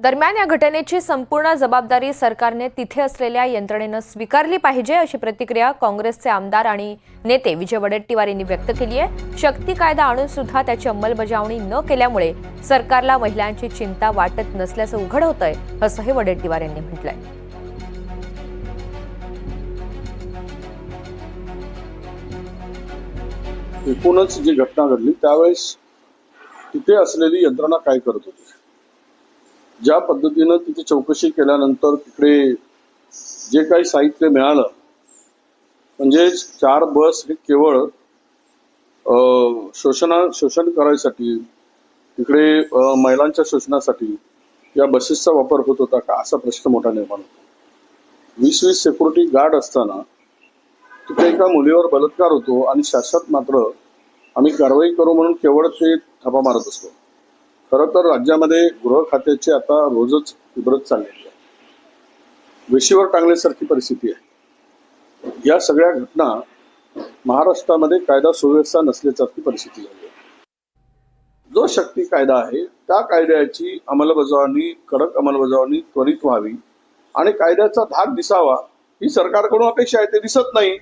दरम्यान या घटनेची संपूर्ण जबाबदारी सरकारने तिथे असलेल्या यंत्रणेनं स्वीकारली पाहिजे अशी प्रतिक्रिया काँग्रेसचे आमदार आणि नेते विजय वडेट्टीवार यांनी व्यक्त केली आहे. शक्ती कायदा आणून सुद्धा त्याची अंमलबजावणी न केल्यामुळे सरकारला महिलांची चिंता वाटत नसल्याचं उघड होतंय असंही वडेट्टीवार यांनी म्हटलंय. एकूणच जी घटना घडली त्यावेळेस तिथे असलेली यंत्रणा काय करत होती? ज्या पद्धतीनं तिची चौकशी केल्यानंतर तिकडे जे काही साहित्य मिळालं म्हणजे चार बस हे केवळ शोषणा शोषण करायसाठी तिकडे महिलांच्या शोषणासाठी या बसेसचा वापर होत होता का? असा प्रश्न मोठा निर्माण होतो. वीस वीस सेक्युरिटी गार्ड असताना तिथे एका मुलीवर बलात्कार होतो आणि शाश्वत मात्र आम्ही कारवाई करू म्हणून केवळ ते थापा मारत असतो. खरं तर राज्यामध्ये गृह खात्याचे आता रोजच उधरत चाललेली आहे. वेशीवर टांगल्यासारखी परिस्थिती आहे. या सगळ्या घटना महाराष्ट्रामध्ये कायदा सुव्यवस्था नसल्यासारखी परिस्थिती झाली आहे. जो शक्ती कायदा आहे त्या कायद्याची अंमलबजावणी कडक अंमलबजावणी त्वरित व्हावी आणि कायद्याचा धाक दिसावा ही सरकारकडून अपेक्षा आहे ते दिसत नाही.